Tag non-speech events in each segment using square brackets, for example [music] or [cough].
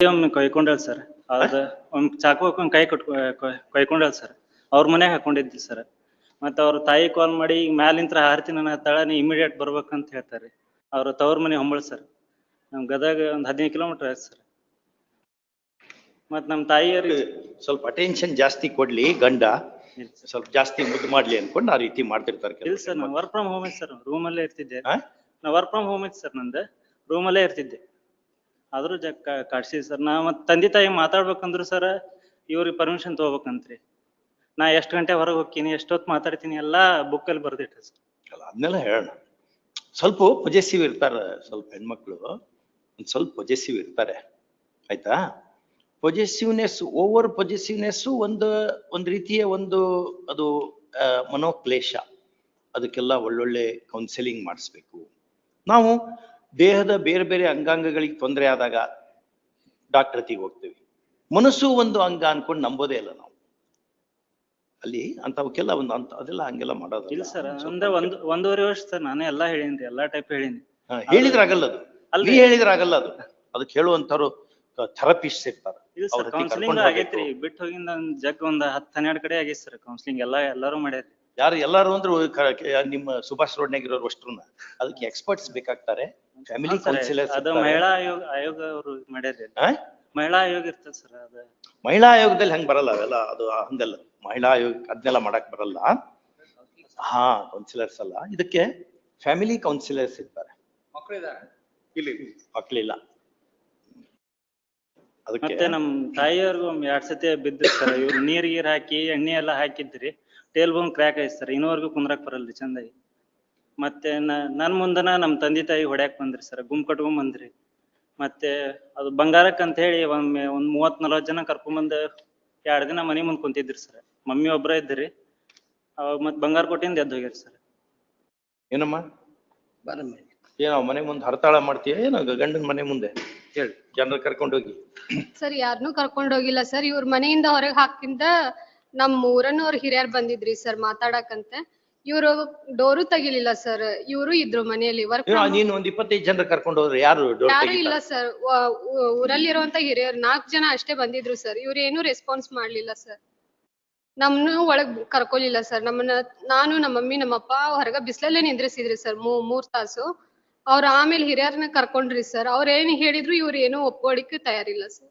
ಒಮ್ಮೆ ಸರ್. ಅದ ಒಮ್ಮೆ ಚಾಕು ಹಾಕೊಂಡ್ ಕೈ ಕಟ್ ಕೈಕೊಂಡಲ್ ಸರ್. ಅವ್ರ ಮನ್ಯಾಗ ಹಾಕೊಂಡಿದ್ವಿ ಸರ್. ಮತ್ತ ಅವ್ರ ತಾಯಿ ಕಾಲ್ ಮಾಡಿ ಈಗ ಮ್ಯಾಲಿಂತ್ರ ಹಾರ್ತೀನಿ ತಳ ನೀ ಇಮಿಡಿಯೇಟ್ ಬರ್ಬೇಕಂತ ಹೇಳ್ತಾರೆ. ಅವ್ರ ತವ್ರ ಮನೆ ಹೊಂಬಳ ಸರ್. ನಮ್ ಗದಗ ಒಂದ್ ಹದಿನೈದು ಕಿಲೋಮೀಟರ್ ಆಯ್ತು ಸರ್. ಮತ್ ನಮ್ ತಾಯಿಯವ್ರಿಗೆ ಸ್ವಲ್ಪ ಅಟೆನ್ಷನ್ ಜಾಸ್ತಿ ಕೊಡ್ಲಿ ಗಂಡ. ಸ್ವಲ್ಪ ಜಾಸ್ತಿ ಮುದ್ದು ಮಾಡ್ಲಿ ಅನ್ಕೊಂಡು ಆ ರೀತಿ ಮಾಡ್ತಿರ್ತಾರೆ ಇಲ್ಲ ಸರ್ ನಾ ವರ್ಕ್ ಫ್ರಮ್ ಹೋಮ್ ಐತಿ ಸರ್. ರೂಮಲ್ಲೇ ಇರ್ತಿದ್ದೆ. ಆ? ನಾ ವರ್ಕ್ ಫ್ರಮ್ ಹೋಮ್ ಐತಿ ಸರ್ ನಂದು. ರೂಮಲ್ಲೇ ಇರ್ತಿದ್ದೆ. ಆದ್ರೂ ಜಗ್ ಕಾಡ್ಸಿದ್ ಸರ್. ನಾ ಮತ್ ತಂದೆ ತಾಯಿ ಮಾತಾಡ್ಬೇಕಂದ್ರು ಸರ್ ಇವ್ರಿಗೆ ಪರ್ಮಿಷನ್ ತಗೋಬೇಕಂತ್ರಿ. ನಾ ಎಷ್ಟ್ ಗಂಟೆ ಹೊರಗೆ ಹೋಗ್ತೀನಿ ಎಷ್ಟೊತ್ತು ಮಾತಾಡ್ತೀನಿ ಎಲ್ಲಾ ಬುಕ್ಕಲ್ಲಿ ಬರ್ದಿಟ್ಟ ಸರ್. ಅಲ್ಲ ಅದನ್ನೆಲ್ಲ ಹೇಳೋಣ. ಸ್ವಲ್ಪ ಪೊಜೆಸಿವ್ ಇರ್ತಾರೆ ಸ್ವಲ್ಪ ಹೆಣ್ಮಕ್ಳು. ಒಂದ್ ಸ್ವಲ್ಪ ಪೊಜೆಸಿವ್ ಇರ್ತಾರೆ. ಆಯ್ತಾ? ಪೊಜೆಸಿವ್ನೆಸ್ ಓವರ್ ಪೊಜೆಸಿವ್ನೆಸ್ ಒಂದು, ಒಂದ್ ರೀತಿಯ ಒಂದು ಅದು ಮನೋಕ್ಲೇಶ. ಅದಕ್ಕೆಲ್ಲ ಒಳ್ಳೊಳ್ಳೆ ಕೌನ್ಸಿಲಿಂಗ್ ಮಾಡಿಸ್ಬೇಕು. ನಾವು ದೇಹದ ಬೇರೆ ಬೇರೆ ಅಂಗಾಂಗಗಳಿಗೆ ತೊಂದರೆ ಆದಾಗ ಡಾಕ್ಟರ್ ಹತ್ತಿಗೆ ಹೋಗ್ತೀವಿ. ಮನಸ್ಸು ಒಂದು ಅಂಗ ಅನ್ಕೊಂಡು ನಂಬೋದೇ ಇಲ್ಲ ನಾವು. ಅಲ್ಲಿ ಅಂತವಕ್ಕೆಲ್ಲ ಒಂದು ಅಂತ ಅದೆಲ್ಲ ಹಂಗೆಲ್ಲ ಮಾಡೋದು ಇಲ್ಲ ಸರ್ ಅಂದ್ರೆ ಒಂದು ಒಂದೂವರೆ ವರ್ಷ ಸರ್ ನಾನೇ ಎಲ್ಲಾ ಹೇಳಿನಿ ಎಲ್ಲಾ ಟೈಪ್ ಹೇಳಿನಿ ಹೇಳಿದ್ರೆ ಆಗಲ್ಲ ಅದು. ಅಲ್ಲಿ ಹೇಳಿದ್ರೆ ಆಗಲ್ಲ ಅದು. ಅದಕ್ಕೆ ಹೇಳುವಂತವ್ರು ಥೆರಪಿಸ್ಟ್ ಇರ್ತಾರೆ. ಇಲ್ಲ ಸರ್ ಕೌನ್ಸಿಲಿಂಗ್ ಆಗೈತ್ರಿ. ಬಿಟ್ಟು ಹೋಗಿಂದ ಒಂದ್ ಜಗ್ ಒಂದ್ ಹತ್ತ್ ಹನ್ನೆರಡು ಕಡೆ ಆಗೈತಿ ಸರ್ ಕೌನ್ಸಿಲಿಂಗ್ ಎಲ್ಲಾ ಎಲ್ಲಾರು ಮಾಡ್ಯಾರಿ ಯಾರು ಎಲ್ಲಾರು ಅಂದ್ರೆ ನಿಮ್ಮ ಸುಭಾಷ್ ರೋಡ್ನಾಗ ಇರೋರು ಅಷ್ಟ್ರನ್ನ ಅದಕ್ಕೆ ಎಕ್ಸ್ಪರ್ಟ್ಸ್ ಬೇಕಾಗ್ತಾರೆ. ಫ್ಯಾಮಿಲಿ. ಕೌನ್ಸಿಲರ್ಸ್ ಅದು ಮಹಿಳಾ ಆಯೋಗ ಆಯೋಗ ಅವರು ಮಾಡ್ಯಾರ ಮಹಿಳಾ ಆಯೋಗ ಇರ್ತದ ಸರ್ ಅದ. ಮಹಿಳಾ ಆಯೋಗದಲ್ಲಿ ಹಂಗ್ ಬರಲ್ಲ ಅವೆಲ್ಲ ಅದು ಹಂಗಲ್ಲ. ಮಹಿಳಾ ಆಯೋಗ ಅದನ್ನೆಲ್ಲ ಮಾಡಕ್ ಬರಲ್ಲ. ಹಾ ಕೌನ್ಸಿಲರ್ಸ್ ಅಲ್ಲ. ಇದಕ್ಕೆ ಫ್ಯಾಮಿಲಿ ಕೌನ್ಸಿಲರ್ಸ್ ಇರ್ತಾರೆ. ಮಕ್ಕಳಿಲ್ಲ ಅದಕ್ಕೆ ಮತ್ತೆ ನಮ್ ತಾಯಿಯವ್ರಿಗೂ ಒಂದ್ ಎರಡ್ ಸತಿ ಬಿದ್ದಿರ್ತಾರ ಸರ್. ಇವ್ರು ನೀರ್ ಗೀರ್ ಹಾಕಿ ಎಣ್ಣೆ ಎಲ್ಲಾ ಹಾಕಿದ್ರಿ. ಟೇಲ್ ಬೋನ್ ಕ್ರ್ಯಾಕ್ ಐತಿ ಸರ್ ಇನ್ನೂವರೆಗೂ ಕುಂದ್ರಾಕ್ ಬರಲ್ರಿ ಚಂದಾಗಿ. ಮತ್ತೆ ನನ್ನ ನನ್ ಮುಂದನ ನಮ್ಮ ತಂದೆ ತಾಯಿ ಹೊಡ್ಯಾಕ್ ಬಂದ್ರಿ ಸರ್ ಗುಂಪ್ ಕಟ್ಕೊಂಡ್ ಬಂದ್ರಿ ಮತ್ತೆ ಅದು ಬಂಗಾರಕ್ಕೆ ಅಂತ ಹೇಳಿ ಒಮ್ಮೆ ಒಂದ್ ಮೂವತ್ ನಲ್ವತ್ ಜನ ಕರ್ಕೊಂಬಂದ್ ಎರಡ್ ದಿನ ಮನಿ ಮುಂದ್ ಕುಂತಿದ್ರಿ ಸರ್ ಮಮ್ಮಿ ಒಬ್ರ ಇದ್ರಿ. ಅವಾಗ ಮತ್ ಬಂಗಾರ ಕೊಟ್ಟಿಂದ ಎದ್ದು ಹೋಗ್ಯಾರ ಸರ್ ಏನಮ್ಮ? ಏನೋ ಮನೆ ಮುಂದೆ ಹರತಾಳ ಮಾಡ್ತೀಯ? ಏನೋ ಗಂಡನ ಮನೆ ಮುಂದೆ? ಹೇಳಿ ಜನರ ಕರ್ಕೊಂಡು ಹೋಗಿ. ಸರ್ ಯಾರನ್ನೂ ಕರ್ಕೊಂಡ್ ಹೋಗಿಲ್ಲ ಸರ್ ಇವ್ರ ಮನೆಯಿಂದ ಹೊರಗೆ ಹಾಕಿಂದ ನಮ್ ಊರನ್ನವ್ರ ಹಿರಿಯರ್ ಬಂದಿದ್ರಿ ಸರ್ ಮಾತಾಡಕಂತೆ ಇವ್ರು ಡೋರು ತೆಗಿಲಿಲ್ಲ ಸರ್ ಇವ್ರು ಇದ್ರು ಮನೆಯಲ್ಲಿ ವರ್ಕ್ ನೀನು ಒಂದ್ ಇಪ್ಪತ್ತೈದು ಜನ ಕರ್ಕೊಂಡು ಹೋದ್ರೆ ಯಾರು ಡೋರ್ ಯಾರು ಇಲ್ಲ ಸರ್ ಊರಲ್ಲಿರುವಂತ ಹಿರಿಯರ್ ನಾಲ್ಕ್ ಜನ ಅಷ್ಟೇ ಬಂದಿದ್ರು ಸರ್ ಇವ್ರು ಏನು ರೆಸ್ಪಾನ್ಸ್ ಮಾಡ್ಲಿಲ್ಲ ಸರ್ ನಮ್ನು ಒಳಗ್ ಕರ್ಕೊಲಿಲ್ಲ ಸರ್ ನಮ್ಮನ್ನ ನಾನು ನಮ್ಮ ಮಮ್ಮಿ ನಮ್ಮಪ್ಪ ಹೊರಗ ಬಿಸ್ಲಲ್ಲೇ ನಿಂದ್ರಿಸಿದ್ರಿ ಸರ್ ಮೂ ಮೂರ್ ತಾಸು. ಅವ್ರ ಆಮೇಲೆ ಹಿರಿಯರ್ನ ಕರ್ಕೊಂಡ್ರಿ ಸರ್ ಅವ್ರ ಏನ್ ಹೇಳಿದ್ರು ಇವ್ರು ಏನು ಒಪ್ಕೊಳಿಕ್ಕೆ ತಯಾರಿಲ್ಲ ಸರ್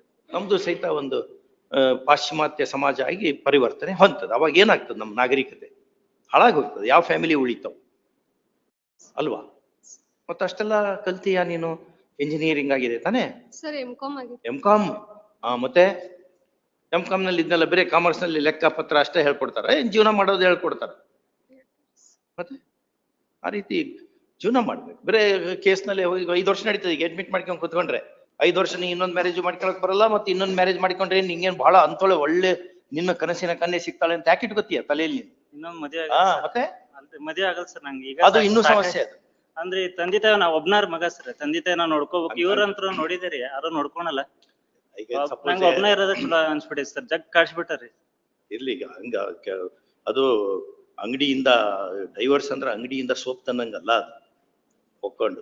ನಮ್ದು ಸಹಿತ ಒಂದು ಪಾಶ್ಚಿಮಾತ್ಯ ಸಮಾಜ ಆಗಿ ಪರಿವರ್ತನೆ ಹೊಂತದ ಅವಾಗ ಏನಾಗ್ತದೆ ನಮ್ಮ ನಾಗರಿಕತೆ? ಹಾಳಾಗೋಗ್ತದೆ. ಯಾವ ಫ್ಯಾಮಿಲಿ ಉಳಿತಾವ್? ಅಲ್ವಾ? ಮತ್ತೆ ಅಷ್ಟೆಲ್ಲ ಕಲ್ತೀಯ ನೀನು? ಇಂಜಿನಿಯರಿಂಗ್ ಆಗಿದೆ ತಾನೇ? ಸರ್ ಎಂ ಕಾಮ್ ಆಗಿದೆ. ಎಂ ಕಾಮ್ ಮತ್ತೆ ಎಂ ಕಾಮ್ನಲ್ಲಿ ಇದ್ನೆಲ್ಲ ಬೇರೆ ಕಾಮರ್ಸ್ನಲ್ಲಿ ಲೆಕ್ಕ ಪತ್ರ ಅಷ್ಟೇ ಹೇಳ್ಕೊಡ್ತಾರ. ಏನ್ ಜೀವನ ಮಾಡೋದು ಹೇಳ್ಕೊಡ್ತಾರ? ಮತ್ತೆ ಆ ರೀತಿ ಜೀವನ ಮಾಡ್ಬೇಕು. ಬರೇ ಕೇಸ್ನಲ್ಲಿ ಹೋಗಿ ಐದು ವರ್ಷ ನಡೀತದೆ ಈಗ ಅಡ್ಮಿಟ್ ಮಾಡ್ಕೊಂಡು ಕುತ್ಕೊಂಡ್ರೆ. ಐದು ವರ್ಷ ನೀ ಇನ್ನೊಂದ್ ಮ್ಯಾರೇಜ್ ಮಾಡ್ಕೊಳಕ್ ಬರಲ್ಲ ಮತ್ತೆ ಇನ್ನೊಂದ್ ಮ್ಯಾರೇಜ್ ಮಾಡ್ಕೊಂಡ್ರೆ ನಿಂಗೇನ್ ಬಹಳ ಅಂತೊಳೆ ಒಳ್ಳೆ ನಿನ್ನ ಕನಸಿನ ಕನ್ನೆ ಸಿಗ್ತಾಳೆ ಅಂತ ಯಾಕೆ ಇಟ್ಕೋತೀಯ ತಲೆಯಲ್ಲಿ? ಇನ್ನೊಂದು ಮದ್ವೆ ಆಗಲ್ಲ ಮತ್ತೆ? ಅಲ್ರಿ ಮದ್ವೆ ಆಗಲ್ಲ ಸರ್ ನಂಗೆ. ಈಗ ಅದು ಇನ್ನೂ ಸಮಸ್ಯೆ ಅದು. ಅಂದ್ರೆ ತಂದೆ ತಾಯಿ ನಾ ಒಬ್ನಾರ್ ಮಗ ಸರ್. ತಂದೆ ತಾಯಿ ನಾ ನೋಡ್ಕೋಬೇಕು. ಇವ್ರಂತ್ರ ನೋಡಿದಿರಿ ಯಾರು ನೋಡ್ಕೊಳಲ್ಲ. ಈಗ ನಂಗೆ ಒಬ್ನ ಇರೋದ ಚಲೋ ಅನ್ಸ್ಬಿಟ್ಟೈತಿ ಸರ್. ಜಗ್ ಕಾಡ್ಸ್ಬಿಟ್ಟಾರಿ. ಇರ್ಲಿ ಈಗ ಹಂಗ ಅದು ಅಂಗಡಿಯಿಂದ ಡೈವರ್ಸ್ ಅಂದ್ರೆ ಅಂಗಡಿಯಿಂದ ಸೋಪ್ ತನ್ನಂಗಲ್ಲ ಅದು. ಒಕ್ಕೊಂಡು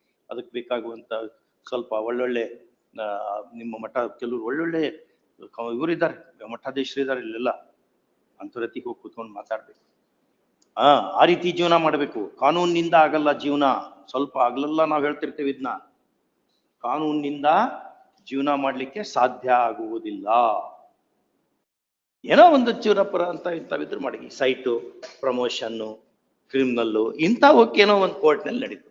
ಅದಕ್ಕೆ ಬೇಕಾಗುವಂತ ಸ್ವಲ್ಪ ಒಳ್ಳೊಳ್ಳೆ ನಿಮ್ಮ ಮಠ, ಕೆಲವರು ಒಳ್ಳೊಳ್ಳೆ ಇವರಿದ್ದಾರೆ ಮಠಾಧೀಶರು ಇದ್ದಾರೆ ಇಲ್ಲೆಲ್ಲ. ಅಂತರತಿ ಹೋಗಿ ಕೂತ್ಕೊಂಡು ಮಾತಾಡ್ಬೇಕು. ಆ ಆ ರೀತಿ ಜೀವನ ಮಾಡಬೇಕು. ಕಾನೂನಿನಿಂದ ಆಗಲ್ಲ ಜೀವನ. ಸ್ವಲ್ಪ ಆಗ್ಲೆಲ್ಲ ನಾವು ಹೇಳ್ತಿರ್ತೇವೆ ಇದನ್ನ ಕಾನೂನಿನಿಂದ ಜೀವನ ಮಾಡ್ಲಿಕ್ಕೆ ಸಾಧ್ಯ ಆಗುವುದಿಲ್ಲ. ಏನೋ ಒಂದು ಚೂರಪುರ ಅಂತ ಇಂಥವಿದ್ರು ಮಾಡಿ. ಸೈಟು, ಪ್ರಮೋಷನ್ನು, ಕ್ರಿಮಿನಲ್ಲು, ಇಂಥವಕ್ಕೇನೋ ಏನೋ ಒಂದು ಕೋರ್ಟ್ನಲ್ಲಿ ನಡೀತು.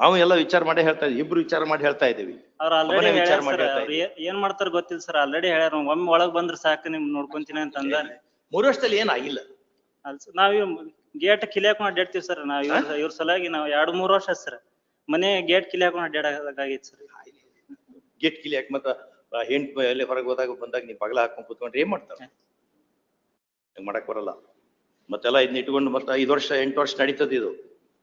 ನಾವು ಎಲ್ಲ ವಿಚಾರ ಮಾಡಿ ಹೇಳ್ತಾ ಇದ್ದೀವಿ ಇಬ್ರು ವಿಚಾರ ಮಾಡಿ ಹೇಳ್ತಾ ಇದೀವಿ ಅವ್ರ ಆಲ್ರೆಡಿ ಒಬ್ಬನೇ ವಿಚಾರ ಮಾಡಿ ಸರ್ ಹೇಳ್ತಾ ಅವ್ರು ಏನ್ ಮಾಡ್ತಾರ ಗೊತ್ತಿಲ್ಲ ಸರ್ ಆಲ್ರೆಡಿ ಹೇಳ್ಯಾರ ಒಮ್ಮೆ ಒಳಗ್ ಬಂದ್ರ ಸಾಕು ನಿಮ್ ನೋಡ್ಕೊಂತೀನಿ ಅಂತ ಅಂದ ಮೂರು ವರ್ಷದಲ್ಲಿ ಏನಾಗಿಲ್ಲ ನಾವ್ ಗೇಟ್ ಕಿಲಿ ಹಾಕೊಂಡ್ ಅಡ್ಡಾಡ್ತೀವಿ ಸರ್ ನಾವ್ ಇವ್ರ ಸಲಾಗಿ ಸಲುವಾಗಿ ನಾವ್ ಎರಡ್ ಮೂರ್ ವರ್ಷ ಸರ್ ಮನೆ ಗೇಟ್ ಕಿಲಿ ಹಾಕೊಂಡ್ ಅಡ್ಡಾಡಕಾಗೈತಿ ಸರ್ ಗೇಟ್ ಕಿಲಿ ಹಾಕಿ ಮತ್ತ ಹೆಂಟ್ ಎಲ್ಲಿ ಹೊರಗೆ ಹೋದಾಗ ಬಂದಾಗ ನೀವು ಬಗಲ ಹಾಕೊಂಡ್ ಕುತ್ಕೊಂಡ್ರೆ ಏನ್ ಮಾಡ್ತಾರೆ? ಹಂಗ್ ಮಾಡಕ್ ಬರಲ್ಲ. ಮತ್ತೆಲ್ಲ ಇದನ್ನ ಇಟ್ಕೊಂಡು ಮತ್ತ ಐದ್ ವರ್ಷ ಎಂಟು ವರ್ಷ ನಡೀತದ ಇದು.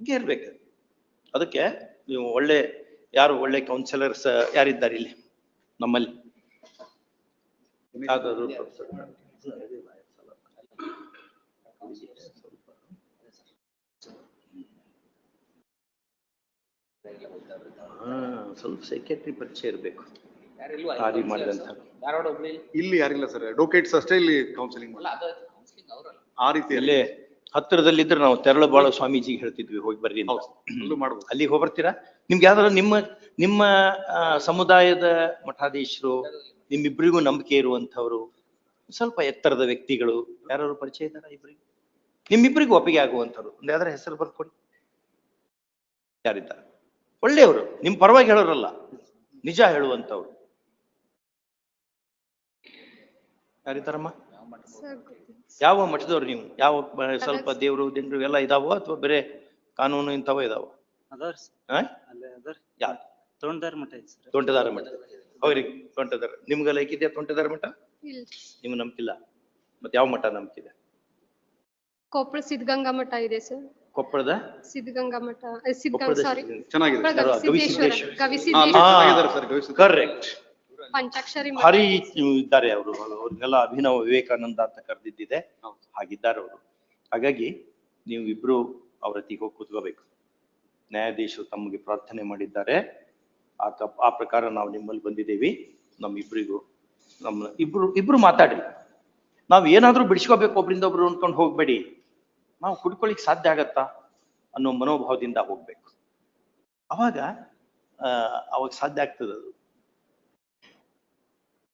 ಹಿಂಗೆ ಇರ್ಬೇಕು. ಅದಕ್ಕೆ ನೀವು ಒಳ್ಳೆ ಯಾರು ಒಳ್ಳೆ ಕೌನ್ಸಿಲರ್ಸ್ ಯಾರಿದ್ದಾರೆ ಇಲ್ಲಿ ನಮ್ಮಲ್ಲಿ? ಹಾ ಸ್ವಲ್ಪ ಸೆಕ್ರೆಟರಿ ಪರಿಚಯ ಇರಬೇಕು. ಖಾಲಿ ಮಾಡಿದಂತ. ಇಲ್ಲಿ ಯಾರಿಲ್ಲ ಸರ್ ಅಡ್ವೊಕೇಟ್ಸ್ ಅಷ್ಟೇ ಇಲ್ಲಿ ಕೌನ್ಸಿಲಿಂಗ್ ಆ ರೀತಿಯಲ್ಲಿ. ಹತ್ತಿರದಲ್ಲಿದ್ರೆ ನಾವು ತೆರಳುಬಾಳ ಸ್ವಾಮೀಜಿಗೆ ಹೇಳ್ತಿದ್ವಿ ಹೋಗಿ ಬರ್ರಿ ಅಂತ. ಹೌದು. ಅಲ್ಲೂ ಮಾಡ್ಬೋದು. ಅಲ್ಲಿಗೆ ಹೋಗ್ಬರ್ತೀರಾ? ನಿಮ್ಗೆ ಯಾವ್ದಾದ್ರು ನಿಮ್ಮ ನಿಮ್ಮ ಆ, ಸಮುದಾಯದ ಮಠಾಧೀಶರು ನಿಮ್ಮಿಬ್ಬರಿಗೂ ನಂಬಿಕೆ ಇರುವಂತವ್ರು ಸ್ವಲ್ಪ ಎತ್ತರದ ವ್ಯಕ್ತಿಗಳು ಯಾರು ಪರಿಚಯ ಇದಾರ ಇಬ್ಬರಿಗೂ ನಿಮ್ಮಿಬ್ಬರಿಗೂ ಒಪ್ಪಿಗೆ ಆಗುವಂಥವ್ರು ಒಂದು ಯಾವ್ದಾರ ಹೆಸರು ಬರ್ಕೊಡಿ ಯಾರಿದ್ದಾರೆ? ಒಳ್ಳೆಯವರು ನಿಮ್ ಪರವಾಗಿ ಹೇಳೋರಲ್ಲ ನಿಜ ಹೇಳುವಂಥವ್ರು. ಯಾರಿದ್ದಾರಮ್ಮ. ಯಾವ ಮಠದವ್ರು ನೀವು? ಯಾವ ಬ- ಸ್ವಲ್ಪ ದೇವ್ರು ದಿಂಡ್ರು ಎಲ್ಲ ಇದಾವೋ ಅಥವಾ ಬೇರೆ ಕಾನೂನು ಇಂಥವ ಇದಾವ? ಅದಾವ್ರಿ. ಹಾ? ಅಲ್ಲೇ ಅದಾವ್ರಿ ಯಾವ್ದು ತೊಂಡದಾರ ಮಠ ಐತಿ ಸರ್. ತೋಂಟದಾರ ಮಠ. ಅವ್ರಿಗೆ ತೋಂಟದಾರ. ನಿಮ್ಗೆ ಲೈಕ್ ಇದೆಯಾ ತೋಂಟದಾರ ಮಠ? ಇಲ್ಲ ನಿಮ್ಗೆ ನಂಬಿಲ್ಲ ಮತ್ತೆ ಯಾವ ಮಠ ನಂಬಿಕಿದೆ ಕೊಪ್ಪಳ ಸಿದ್ಧಗಂಗಾ ಮಠ ಇದೆ ಸರ್. ಕೊಪ್ಪಳದ? ಸಿದ್ಧಗಂಗಾ ಮಠ ಸಿದ್ಧಗಂಗಾ ಕೊಪ್ಪಳದ ಸಾರಿ ಚೆನ್ನಾಗಿದೆ ಕರೆಕ್ಟ್ ಪಂಚಾಕ್ಷರಿ ಮಠ ಇದೆ ಇದ್ದಾರೆ. ಅವರು. ಅವ್ರಿಗೆಲ್ಲ ಅಭಿನವ ವಿವೇಕಾನಂದ ಅಂತ ಕರೆದಿದ್ದಿದೆ. ಹೌದು. ಹಾಗಿದ್ದಾರೆ ಅವರು. ಹಾಗಾಗಿ ನೀವು ಇಬ್ರು ಅವ್ರ ಹತ್ತಿಗೆ ಹೋಗಿ ಕೂತ್ಕೋಬೇಕು. ನ್ಯಾಯಾಧೀಶರು ತಮಗೆ ಪ್ರಾರ್ಥನೆ ಮಾಡಿದ್ದಾರೆ. ಆ ಕಪ್ ಆ ಪ್ರಕಾರ ನಾವು ನಿಮ್ಮಲ್ಲಿ ಬಂದಿದ್ದೀವಿ. ನಮ್ಮಿಬ್ರಿಗೂ ನಮ್ಮ ಇಬ್ರು ಇಬ್ರು ಮಾತಾಡಿ ನಾವು ಏನಾದರೂ ಬಿಡಿಸ್ಕೋಬೇಕು ಒಬ್ರಿಂದ ಒಬ್ರು ಅನ್ಕೊಂಡು ಹೋಗ್ಬೇಡಿ. ನಾವು ಕುಡ್ಕೊಳ್ಳಿಕ್ ಸಾಧ್ಯ ಆಗತ್ತಾ ಅನ್ನೋ ಮನೋಭಾವದಿಂದ ಹೋಗ್ಬೇಕು. ಅವಾಗ ಆ, ಅವಾಗ ಸಾಧ್ಯ ಆಗ್ತದೆ ಅದು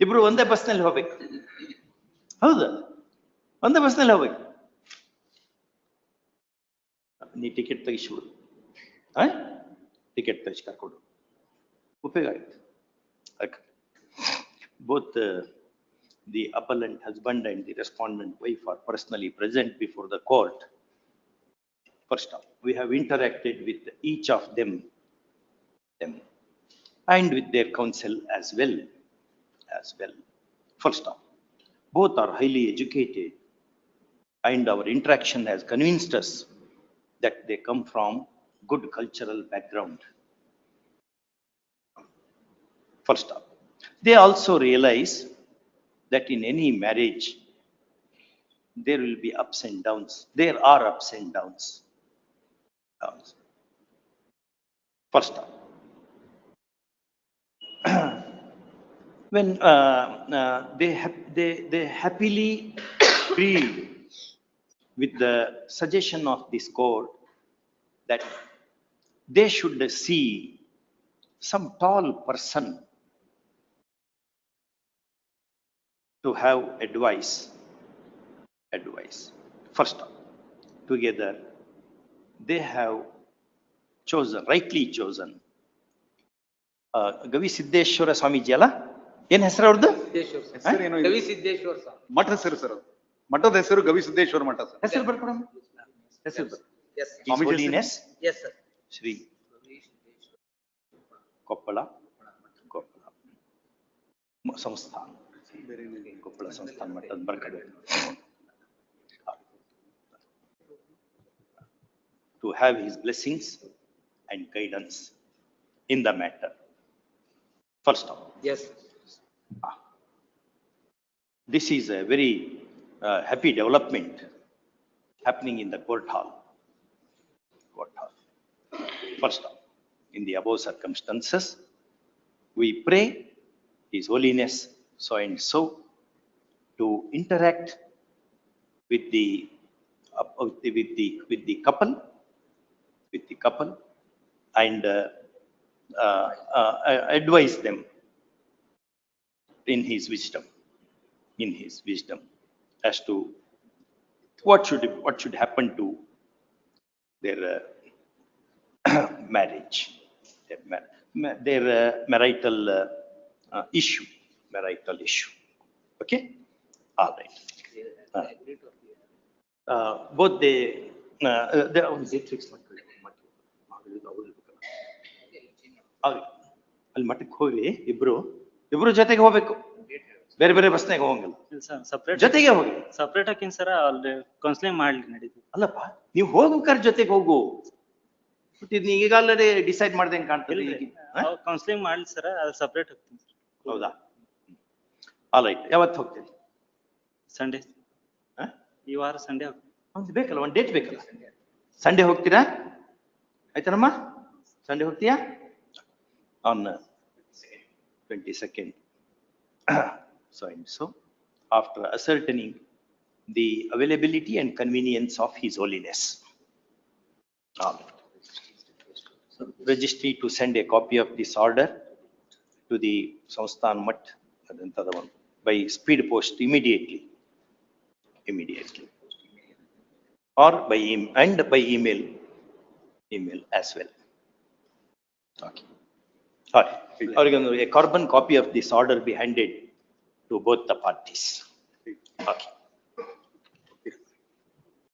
ಇಬ್ರು ಇಬ್ರು ಒಂದೇ ಬಸ್ನಲ್ಲಿ ಹೋಗ್ಬೇಕು ಹೌದಾ ಒಂದೇ ಬಸ್ನಲ್ಲಿ ಹೋಗ್ಬೇಕು ನೀ ಟಿಕೆಟ್ ತೆಗಿಸ್ಬಿಡು ಆ ಟಿಕೆಟ್ ತೆಗಿಸಿ ಕರ್ಕೊಂಡು ಉಪಯೋಗ ಆಗುತ್ತೆ ಅದಕ್ಕೆ both uh, the appellant husband and the respondent wife are personally present before the court. First off, we have interacted with each of them, them, and with their counsel as well, as well. First off, both are highly educated, and our interaction has convinced us that they come from good cultural background. First off, they also realize that in any marriage, there will be ups and downs. There are ups and downs. First off, when uh, uh, they, they, they happily [coughs] agreed with the suggestion of this court that they should see some tall person to have advice advice. First together they have chosen rightly chosen uh, gavi siddeshwara swami jala ಏನ್ ಹೆಸರು ಅವ್ರದ್ದು Siddeshwara sir. ಹೆಸರೇನೋ ಇದೆ. ಕವಿ Siddeshwara sir. ಮಠ ಹೆಸರು sir ಅದು. ಮಠದ ಹೆಸರು ಗವಿಸಿದ್ದೇಶ್ವರ ಮಠ sir. ಹೆಸರು ಬರ್ಕೊಡಮ್ಮ ಹೆಸರು ಬರ್ yes His Holiness yes? Sir Shri Koppal. Koppal ಮ- ಸಂಸ್ಥಾನ. ಕೊಪ್ಪಳ ಸಂಸ್ಥಾನ ಮಠದ ಬರ್ಕಬೇಕು to have his blessings and guidance in the matter. First of all, yes this is a very uh, happy development happening in the court hall. Court hall. First in the above circumstances, we pray His Holiness so and so to interact with the, the, with the, with the couple, with the couple, and uh, uh, uh, advise them in his wisdom, in his wisdom, as to what should, what should happen to their uh, [clears throat] marriage, their mar- ma- their uh, marital uh, uh, issue, marital issue. Okay? All right. Uh, uh, Both they, uh, uh, they, ಅವ್ನು date fix ಮಾಡ್ಕೊಳ್ಳಿ. ಅವ್ರು- ಅವ್ರು ಇರ್ಬೇಕಲ್ಲ. ಅವ್ರು- ಅಲ್ಲಿ ಮಠಕ್ಕೆ ಹೋಗಿ ಇಬ್ರು ಇಬ್ರು ಜೊತೆಗೆ ಹೋಗ್ಬೇಕು ಬೇರೆ ಬೇರೆ ಬಸ್ನಾಗ ಹೋಗಂಗಿಲ್ಲ. ಸಪ್ರೇಟ್ ಜೊತೆಗೆ ಹೋಗಿ. ಸಪ್ರೇಟ್ ಹಾಕಿನ್ ಸರ್ ಅಲ್ಲಿ ಕೌನ್ಸಿಲಿಂಗ್ ಮಾಡ್ಲಿ ನಡೀತು. ಅಲ್ಲಪ್ಪ ನೀವು ಹೋಗ್ಬೇಕಾದ್ರೆ ಜೊತೆಗೆ ಹೋಗು. ಮತ್ತೆ ಇದ್ ಈಗ ಆಲ್ರೆಡಿ ಡಿಸೈಡ್ ಮಾಡ್ದಂಗೆ ಕಾಣ್ತದೆ? ಕೌನ್ಸಿಲಿಂಗ್ ಮಾಡ್ಲಿ ಸರ್ ಅದು ಸಪ್ರೇಟ್ ಹೋಗ್ತೀನಿ ಹೌದಾ? ಆಲ್ ರೈಟ್ ಯಾವತ್ತು ಹೋಗ್ತೀರಿ? ಸಂಡೇ? ಈ ವಾರ ಸಂಡೇ ಒಂದು ಬೇಕಲ್ಲ ಒಂದು ಡೇಟ್ ಬೇಕಲ್ಲ. ಸಂಡೇ ಹೋಗ್ತೀರಾ? ಆಯ್ತಾನಮ್ಮ? ಸಂಡೇ ಹೋಗ್ತೀಯಾ? On twenty second so and so after ascertaining the availability and convenience of His Holiness. Um, registry to send a copy of this order to the Samsthan Mat by speed post immediately, immediately, or by e and by email, email as well. Okay. All right. Or a carbon copy of this order be handed to both the parties. Okay.